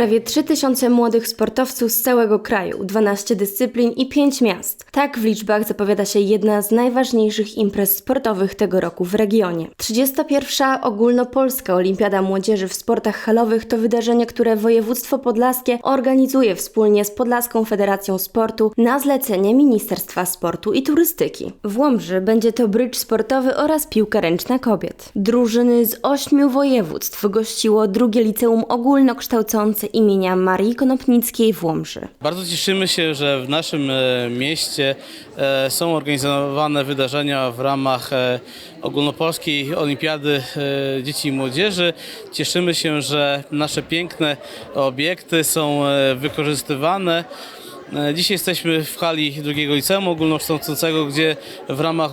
Prawie 3000 młodych sportowców z całego kraju, 12 dyscyplin i 5 miast. Tak w liczbach zapowiada się jedna z najważniejszych imprez sportowych tego roku w regionie. 31. Ogólnopolska Olimpiada Młodzieży w sportach halowych to wydarzenie, które województwo podlaskie organizuje wspólnie z Podlaską Federacją Sportu na zlecenie Ministerstwa Sportu i Turystyki. W Łomży będzie to brycz sportowy oraz piłka ręczna kobiet. Drużyny z ośmiu województw gościło drugie liceum ogólnokształcące imienia Marii Konopnickiej w Łomży. Bardzo cieszymy się, że w naszym e, mieście e, są organizowane wydarzenia w ramach e, ogólnopolskiej olimpiady dzieci i młodzieży. Cieszymy się, że nasze piękne obiekty są wykorzystywane. E, Dzisiaj jesteśmy w hali drugiego liceum ogólnokształcącego, gdzie w ramach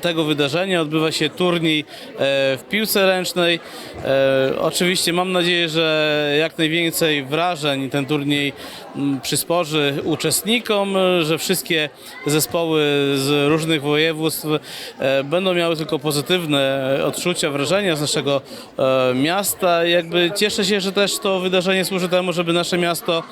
tego wydarzenia odbywa się turniej e, w piłce ręcznej. E, Oczywiście mam nadzieję, że jak najwięcej wrażeń ten turniej przysporzy uczestnikom, że wszystkie zespoły z różnych województw będą miały tylko pozytywne odczucia, wrażenia z naszego miasta. Jakby cieszę się, że też to wydarzenie służy temu, żeby nasze miasto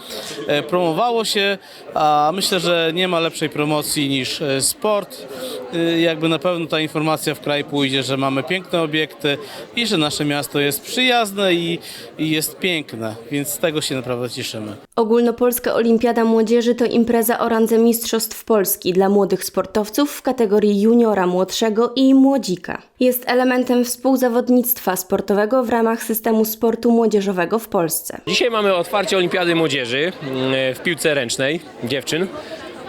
promowało się, a myślę, że nie ma lepszej promocji niż e, sport. E, Jakby na pewno ta informacja w kraj pójdzie, że mamy piękne obiekty i że nasze miasto jest przyjazne i, i jest piękne, więc z tego się naprawdę cieszymy. Ogólnopolska Olimpiada Młodzieży to impreza o randze Mistrzostw Polski dla młodych sportowców w kategorii juniora młodszego i młodzika. Jest elementem współzawodnictwa sportowego w ramach systemu sportu młodzieżowego w Polsce. Dzisiaj mamy otwarcie Olimpiady Młodzieży mm, w piłce ręcznej dziewczyn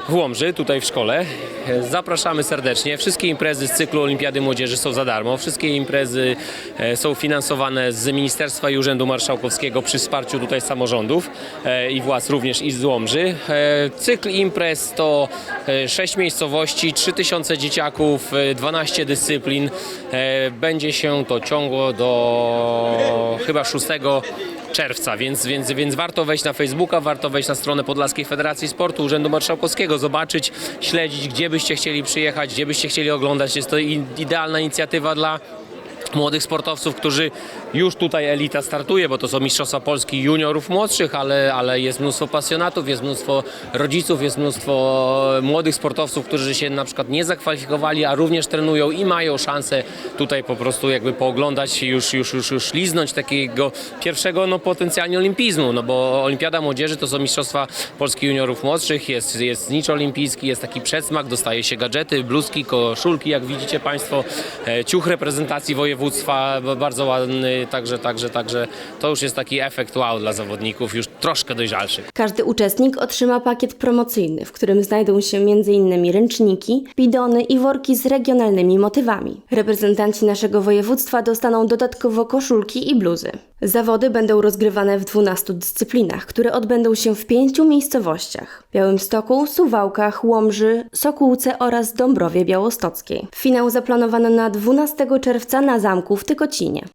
w Łomży, tutaj w szkole. Zapraszamy serdecznie. Wszystkie imprezy z cyklu Olimpiady Młodzieży są za darmo. Wszystkie imprezy e, są finansowane z Ministerstwa i Urzędu Marszałkowskiego przy wsparciu tutaj samorządów e, i władz również i z Łomży. E, Cykl imprez to 6 miejscowości, 3000 dzieciaków, e, 12 dyscyplin. Będzie się to ciągło do chyba 6 czerwca, więc, więc, więc warto wejść na Facebooka, warto wejść na stronę Podlaskiej Federacji Sportu, Urzędu Marszałkowskiego, zobaczyć, śledzić, gdzie byście chcieli przyjechać, gdzie byście chcieli oglądać. Jest to idealna inicjatywa dla młodych sportowców, którzy już tutaj elita startuje, bo to są Mistrzostwa Polski juniorów młodszych, ale, ale jest mnóstwo pasjonatów, jest mnóstwo rodziców, jest mnóstwo młodych sportowców, którzy się na przykład nie zakwalifikowali, a również trenują i mają szansę tutaj po prostu jakby pooglądać już, już, już, już liznąć takiego pierwszego no potencjalnie olimpizmu, no bo Olimpiada Młodzieży to są Mistrzostwa Polski juniorów młodszych, jest, jest znicz olimpijski, jest taki przedsmak, dostaje się gadżety, bluzki, koszulki, jak widzicie Państwo, e, ciuch reprezentacji województwa, b- bardzo ładny, także, także, także to już jest taki efekt wow dla zawodników, już troszkę dojrzalszych. Każdy uczestnik otrzyma pakiet promocyjny, w którym znajdą się m.in. ręczniki, bidony i worki z regionalnymi motywami. Reprezentanci naszego województwa dostaną dodatkowo koszulki i bluzy. Zawody będą rozgrywane w 12 dyscyplinach, które odbędą się w pięciu miejscowościach: Białymstoku, Suwałkach, Łomży, Sokółce oraz Dąbrowie Białostockiej. Finał zaplanowano na 12 czerwca na zamku w Tykocinie.